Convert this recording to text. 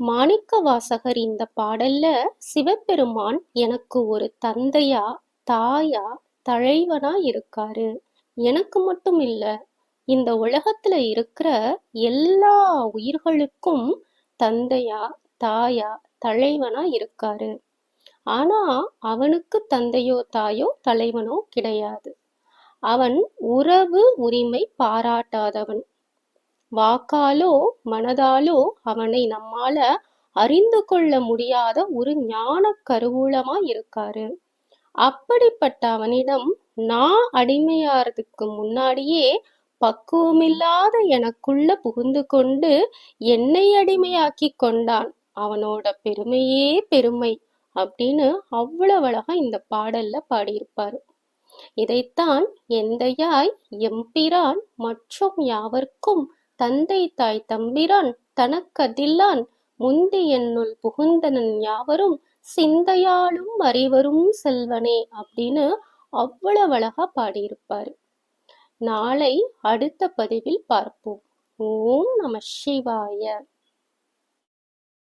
மாணிக்க வாசகர் இந்த பாடல்ல சிவபெருமான் எனக்கு ஒரு தந்தையா தாயா தழைவனா இருக்காரு. எனக்கு மட்டும் இல்ல இந்த உலகத்துல இருக்கிற எல்லா உயிர்களுக்கும் தந்தையா தாயா தலைவனா இருக்காரு. ஆனா அவனுக்கு தந்தையோ தாயோ தலைவனோ கிடையாது. அவன் உறவு உரிமை பாராட்டாதவன். வாக்காலோ மனதாலோ அவனை நம்மால அறிந்து கொள்ள முடியாத ஒரு ஞான கருவூலமா இருக்காரு. அப்படிப்பட்ட அவனிடம் நான் அடிமையாறதுக்கு முன்னாடியே பக்குவமில்லாத எனக்குள்ள புகுந்து கொண்டு என்னை அடிமையாக்கி கொண்டான். அவனோட பெருமையே பெருமை அப்படின்னு அவ்வளவு அழகா இந்த பாடல்ல பாடியிருப்பாரு. இதைத்தான் எந்தையாய் எம்பிரான் மற்றும் யாவர்க்கும் தந்தை தாய் தம்பிரான் தனக்கதில்லான் முந்தி என்னுள் புகுந்தனன் யாவரும் சிந்தையாலும் அறிவரும் செல்வனே அப்படின்னு அவ்வளவு அழகா பாடியிருப்பாரு. நாளை அடுத்த பதிவில் பார்ப்போம். ஓம் நம சிவாய.